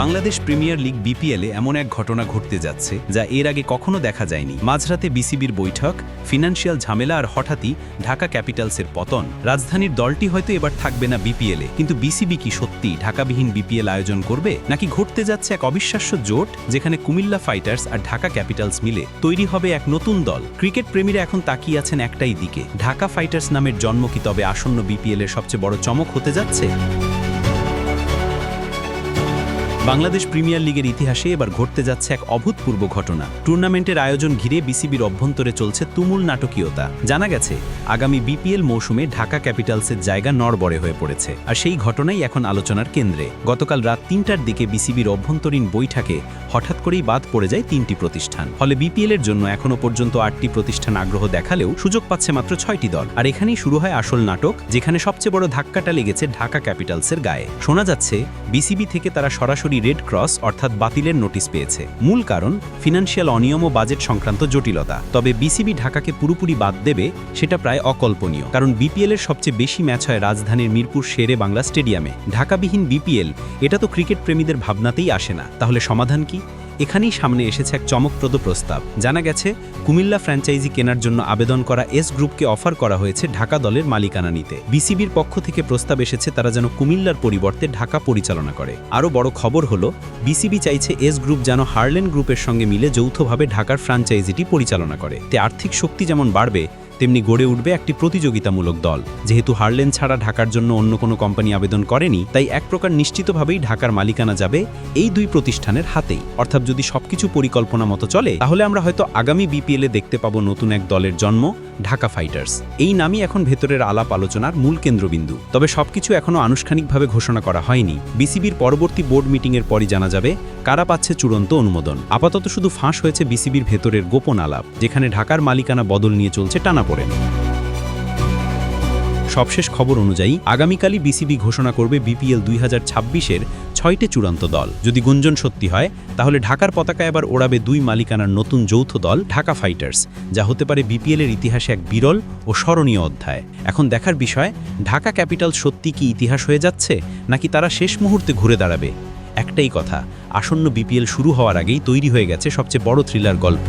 Bangladesh premier league বিপিএলে এমন এক ঘটনা ঘটতে যাচ্ছে যা এর আগে কখনো দেখা যায়নি। মাঝরাতে বিসিবির বৈঠক, ফিনান্সিয়াল ঝামেলা আর হঠাৎই ঢাকা ক্যাপিটালসের পতন। রাজধানীর দলটি হয়তো এবার থাকবে না বিপিএলে কিন্তু বিসিবি কি সত্যি ঢাকাবিহীন বিপিএল আয়োজন করবে? নাকি ঘটতে যাচ্ছে এক অবিশ্বাস্য জোট যেখানে কুমিল্লা ফাইটার্স আর ঢাকা ক্যাপিটালস মিলে তৈরি হবে এক নতুন দল? ক্রিকেট প্রেমীরা এখন তাকিয়ে আছেন একটাই দিকে। ঢাকা ফাইটার্স নামের জন্ম কি তবে আসন্ন বিপিএল এর সবচেয়ে বড় চমক হতে যাচ্ছে? বাংলাদেশ প্রিমিয়ার লিগের ইতিহাসে এবার ঘটতে যাচ্ছে এক অভূতপূর্ব ঘটনা। টুর্নামেন্টের আয়োজন ঘিরে বিসিবির অভ্যন্তরে চলছে তুমুল নাটকীয়তা। জানা গেছে, আগামী বিপিএল মৌসুমে ঢাকা ক্যাপিটালসের জায়গা নড়বড়ে হয়ে পড়েছে। আর সেই ঘটনাই এখন আলোচনার কেন্দ্রে। গতকাল রাত তিনটার দিকে বিসিবির অভ্যন্তরীণ বৈঠকে হঠাৎ করেই বাদ পড়ে যায় তিনটি প্রতিষ্ঠান। ফলে বিপিএল এর জন্য এখনও পর্যন্ত আটটি প্রতিষ্ঠান আগ্রহ দেখালেও সুযোগ পাচ্ছে মাত্র ছয়টি দল। আর এখানেই শুরু হয় আসল নাটক, যেখানে সবচেয়ে বড় ধাক্কাটা লেগেছে ঢাকা ক্যাপিটালসের গায়ে। শোনা যাচ্ছে, বিসিবি থেকে তারা সরাসরি রেড ক্রস অর্থাৎ বাতিলের নোটিশ পেয়েছে। মূল কারণ, ফিনান্সিয়াল অনিয়ম ও বাজেট সংক্রান্ত জটিলতা। তবে বিসিবি ঢাকাকে পুরোপুরি বাদ দেবে, সেটা প্রায় অকল্পনীয়। কারণ বিপিএল এর সবচেয়ে বেশি ম্যাচ হয় রাজধানীর মিরপুর শেরে বাংলা স্টেডিয়ামে। ঢাকাবিহীন বিপিএল, এটা তো ক্রিকেট প্রেমীদের ভাবনাতেই আসে না। তাহলে সমাধান কি? এখানেই সামনে এসেছে এক চমকপ্রদ প্রস্তাব। জানা গেছে, কুমিল্লা ফ্র্যাঞ্চাইজি কেনার জন্য আবেদন করা এস গ্রুপকে অফার করা হয়েছে ঢাকা দলের মালিকানা নিতে বিসিবির পক্ষ থেকে প্রস্তাব এসেছে, তারা যেন কুমিল্লার পরিবর্তে ঢাকা পরিচালনা করে। আরও বড় খবর হলো, বিসিবি চাইছে এস গ্রুপ যেন হার্লেন গ্রুপের সঙ্গে মিলে যৌথভাবে ঢাকার ফ্র্যাঞ্চাইজিটি পরিচালনা করে। তে আর্থিক শক্তি যেমন বাড়বে তেমনি গড়ে উঠবে একটি প্রতিযোগিতামূলক দল। যেহেতু হারলেন ছাড়া ঢাকার জন্য অন্য কোনো কোম্পানি আবেদন করেনি, তাই এক প্রকার নিশ্চিতভাবেই ঢাকার মালিকানা যাবে এই দুই প্রতিষ্ঠানের হাতেই। অর্থাৎ যদি সবকিছু পরিকল্পনা মতো চলে, তাহলে আমরা হয়তো আগামী বিপিএলে দেখতে পাবো নতুন এক দলের জন্ম, ঢাকা ফাইটার্স এই নামই এখন ভেতরের আলাপ আলোচনার মূল কেন্দ্রবিন্দু। তবে সবকিছু এখনও আনুষ্ঠানিকভাবে ঘোষণা করা হয়নি। বিসিবির পরবর্তী বোর্ড মিটিংয়ের পরই জানা যাবে কারা পাচ্ছে চূড়ান্ত অনুমোদন। আপাতত শুধু ফাঁস হয়েছে বিসিবির ভেতরের গোপন আলাপ, যেখানে ঢাকার মালিকানা বদল নিয়ে চলছে টানাপোড়েন সবশেষ খবর অনুযায়ী, আগামীকালই বিসিবি ঘোষণা করবে বিপিএল দুই হাজার ছাব্বিশের ছয়টি চূড়ান্ত দল। যদি গুঞ্জন সত্যি হয়, তাহলে ঢাকার পতাকা এবার ওড়াবে দুই মালিকানার নতুন যৌথ দল, ঢাকা ফাইটার্স, যা হতে পারে বিপিএলের ইতিহাসে এক বিরল ও স্মরণীয় অধ্যায়। এখন দেখার বিষয়, ঢাকা ক্যাপিটাল সত্যি কি ইতিহাস হয়ে যাচ্ছে, নাকি তারা শেষ মুহূর্তে ঘুরে দাঁড়াবে? একটাই কথা, আসন্ন বিপিএল শুরু হওয়ার আগেই তৈরি হয়ে গেছে সবচেয়ে বড় থ্রিলার গল্প।